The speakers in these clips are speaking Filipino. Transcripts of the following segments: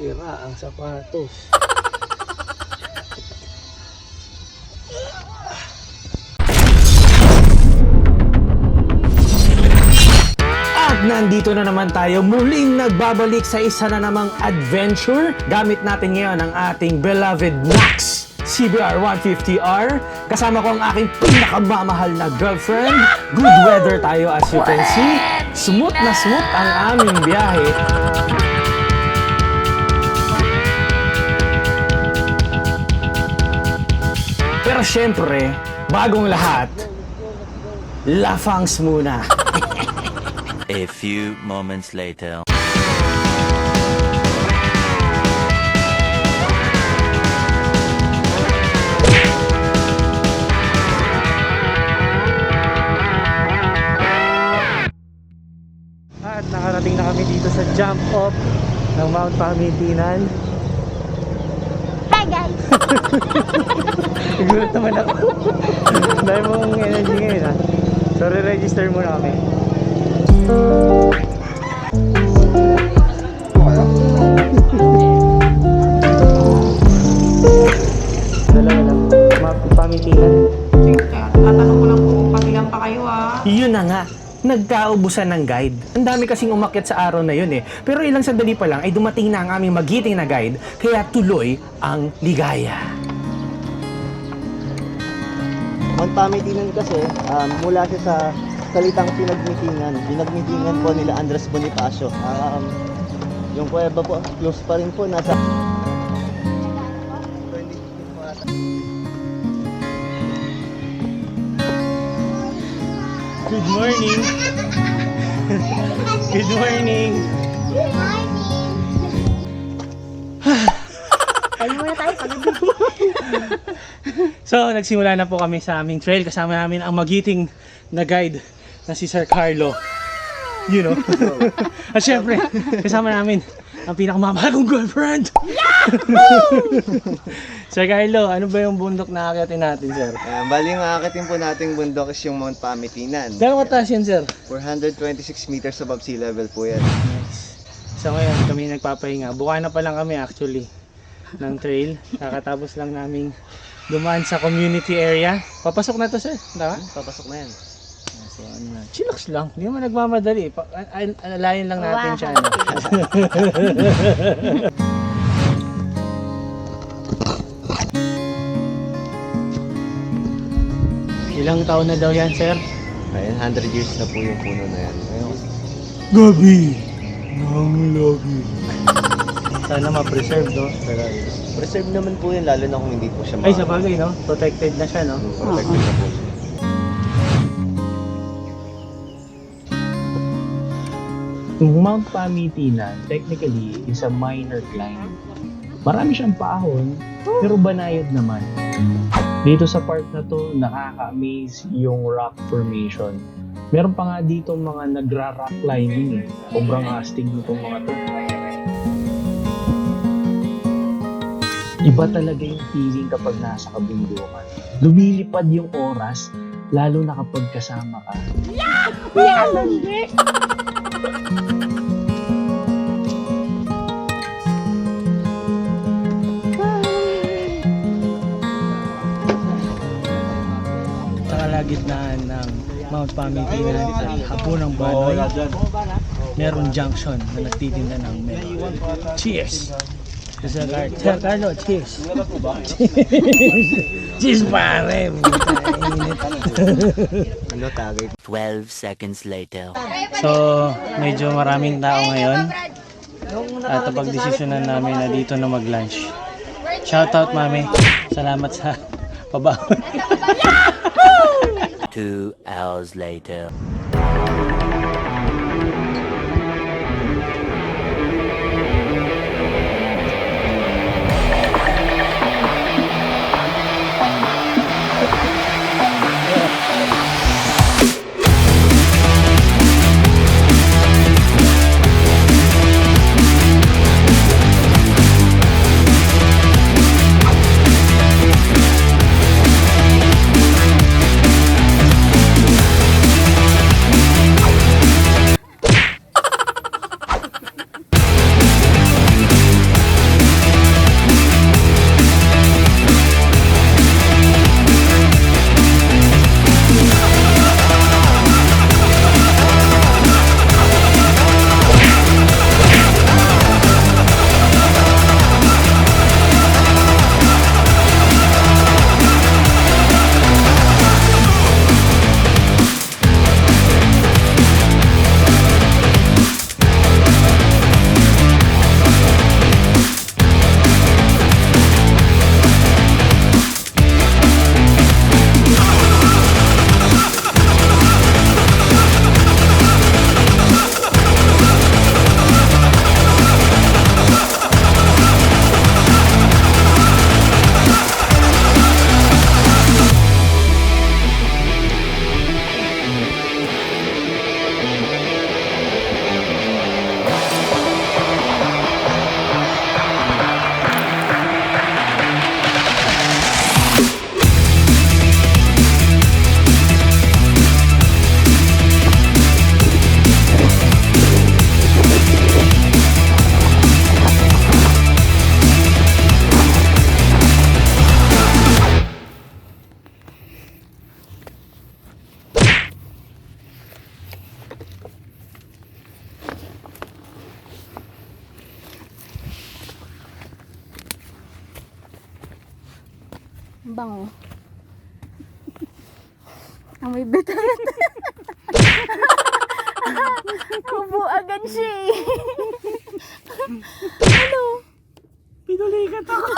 Sira ang sapatos. At nandito na naman tayo muling nagbabalik sa isa na namang adventure. Gamit natin ngayon ang ating beloved Max CBR 150R. Kasama ko ang aking pinakamamahal na girlfriend. Good weather tayo as you can see. Smooth na smooth ang aming biyahe. Pero syempre, bagong lahat, lafangs muna. A few moments later. At nakarating na kami dito sa jump off ng Mount Pamitinan. Hi guys! Nagulat naman ako. Dahil mong energy ngayon ha. So re-register muna kami. Dalawa lang. Mount Pamitinan. Tatanong ko lang po kung pangilan pa kayo ah. Yun na nga, nagkaubusan ng guide. Ang dami kasing umakyat sa araw na yun eh. Pero ilang sandali pa lang ay dumating na ang aming magiting na guide, kaya tuloy ang ligaya. Mount Pamitinan kasi, um, mula siya sa salitang pinagmitingan. Pinagmitingan po nila Andres Bonifacio. Um, yung kuweba po, close pa rin po, nasa... Good morning! Good morning! Tayo muna tayo. So, nagsimula na po kami sa aming trail. Kasama namin ang magiting na guide na si Sir Carlo. You know. At syempre, kasama namin ang pinakamamahal kong girlfriend. Sir Carlo, ano ba yung bundok na akyatin natin, sir? Uh, bali yung aakitin po nating bundok is yung Mount Pamitinan. Gano'ng kataas yan, sir? 426 meters above sea level po yan. So ngayon, kami nagpapahinga. Buka na pa lang kami actually ng trail. Kakatapos lang naming dumaan sa community area. Papasok na to, sir. Tama? Papasok na yan. So, ano na. Chillax lang. Hindi mo nagmamadali. Pa- an- an- alalayan lang natin Wow. siya. Ano. Ilang taon na daw yan, sir? Ayun, 100 years na po yung puno na yan. Ayun. Gabi ng lagi. Sana ma-preserve, no? Pero, Preserve naman po yan, lalo na kung hindi po siya ay, sa bagay, no? Protected na siya, no? Protected na po siya. Mount Pamitinan, technically, is a minor climb. Marami siyang paahon, pero banayad naman. Dito sa part na to, nakaka-amaze yung rock formation. Meron pa nga dito mga nagra-rock climbing eh. Sobrang astig nitong mga to. Iba talaga yung feeling kapag nasa kabundukan. Lumilipad yung oras, lalo na kapag kasama ka. sa Mount Pamitinan at Hapunang Banoy, meron junction na nagtitinda ng melon. Cheers! Sir, Car Sir Carlo, cheers! cheers pare! Ano, tagay 12 seconds later. So, medyo maraming tao ngayon. At pagdesisyonan namin na dito na mag-lunch. Shoutout, mami. Salamat sa pabawon. Two hours later. Bango. Amoy betet. Ubo agad siya eh. ano? Pinulikat ako.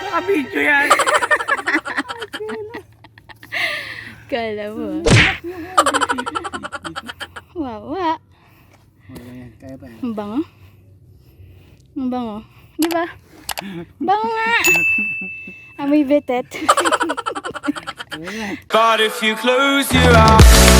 Nakabidyo yan. Kala mo. Wawa. Kaya pa. Ang bango. Ang bango. Di ba? But if you close your eyes